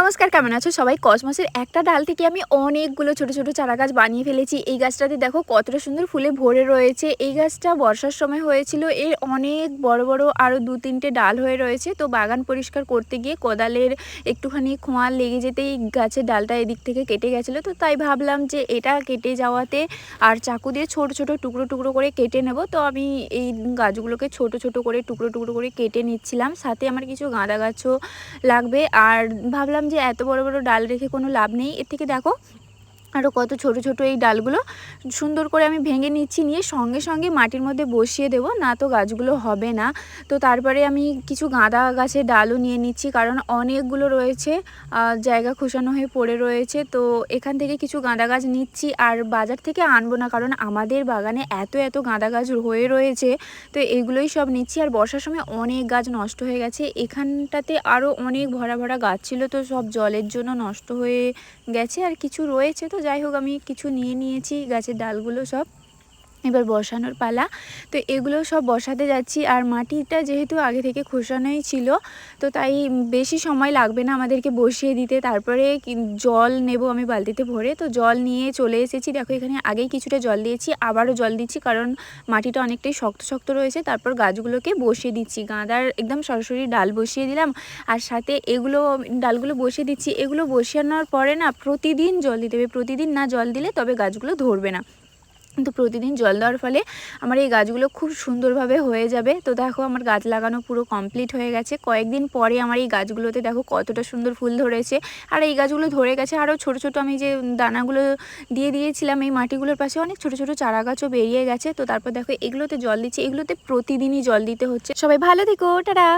নমস্কার, কেমন আছো সবাই? কসমসের একটা ডাল থেকে আমি অনেকগুলো ছোট ছোট চারা গাছ বানিয়ে ফেলেছি। এই গাছটাতে দেখো কতটা সুন্দর ফুলে ভরে রয়েছে। এই গাছটা বর্ষার সময় হয়েছিল, এর অনেক বড় বড় আরও দু তিনটে ডাল হয়ে রয়েছে। তো বাগান পরিষ্কার করতে গিয়ে কোদালের একটুখানি খোঁয়াল লেগে যেতেই গাছের ডালটা এদিক থেকে কেটে গেছিল। তো তাই ভাবলাম যে এটা কেটে যাওয়াতে আর চাকু দিয়ে ছোট ছোট টুকরো টুকরো করে কেটে নেব। তো আমি এই গাছগুলোকে ছোট ছোট করে টুকরো টুকরো করে কেটে নিচ্ছিলাম। সাথে আমার কিছু গাঁদা গাছও লাগবে। আর ভাবলাম যে এত বড় বড় ডাল রেখে কোনো লাভ নেই। এর থেকে দেখো আরও কত ছোট ছোট এই ডালগুলো সুন্দর করে আমি ভেঙে নিচ্ছি, নিয়ে সঙ্গে সঙ্গে মাটির মধ্যে বসিয়ে দেবো। না তো গাছগুলো হবে না। তো তারপরে আমি কিছু গাঁদা গাছের ডালও নিয়ে নিচ্ছি, কারণ অনেকগুলো রয়েছে জায়গা খোসানো হয়ে পড়ে রয়েছে। তো এখান থেকে কিছু গাঁদা গাছ নিচ্ছি, আর বাজার থেকে আনব না, কারণ আমাদের বাগানে এত এত গাঁদা গাছ হয়ে রয়েছে। তো এগুলোই সব নিচ্ছি, আর বর্ষার সময় অনেক গাছ নষ্ট হয়ে গেছে। এখানটাতে আরও অনেক ভরা ভরা গাছ ছিল, তো সব জলের জন্য নষ্ট হয়ে গেছে, আর কিছু রয়েছে তো যাই হোক আমি কিছু নিয়ে নিয়েছি গাছের ডালগুলো সব। এবার বসানোর পালা। তো এগুলো সব বসাতে যাচ্ছি। আর মাটিটা যেহেতু আগে থেকে খোসানোই ছিল, তো তাই বেশি সময় লাগবে না আমাদেরকে বসিয়ে দিতে। তারপরে জল নেব আমি বালতিতে ভরে। তো জল নিয়ে চলে এসেছি। দেখো এখানে আগেই কিছুটা জল দিয়েছি, আবারও জল দিচ্ছি কারণ মাটিটা অনেকটাই শক্ত শক্ত রয়েছে। তারপর গাছগুলোকে বসিয়ে দিচ্ছি। গাঁদার একদম সরাসরি ডাল বসিয়ে দিলাম। আর সাথে এগুলো, ডালগুলো বসিয়ে দিচ্ছি। এগুলো বসিয়ে বসানোর পরে না, প্রতিদিন জল দিতে হবে। প্রতিদিন না জল দিলে তবে গাছগুলো ধরবে না। তো প্রতিদিন জল দেওয়ার ফলে আমার এই গাছগুলো খুব সুন্দরভাবে হয়ে যাবে। তো দেখো আমার গাছ লাগানো পুরো কমপ্লিট হয়ে গেছে। কয়েকদিন পরে আমার এই গাছগুলোতে দেখো কতটা সুন্দর ফুল ধরেছে। আর এই গাছগুলো ধরে গেছে আরও ছোট ছোট আমি যে দানাগুলো দিয়ে দিয়েছিলাম এই মাটিগুলোর পাশে অনেক ছোট ছোট চারা গাছও বেরিয়ে গেছে। তো তারপর দেখো এগুলোতে জল দিচ্ছে, এগুলোতে প্রতিদিনই জল দিতে হচ্ছে। সবাই ভালো থেকো, টাটা!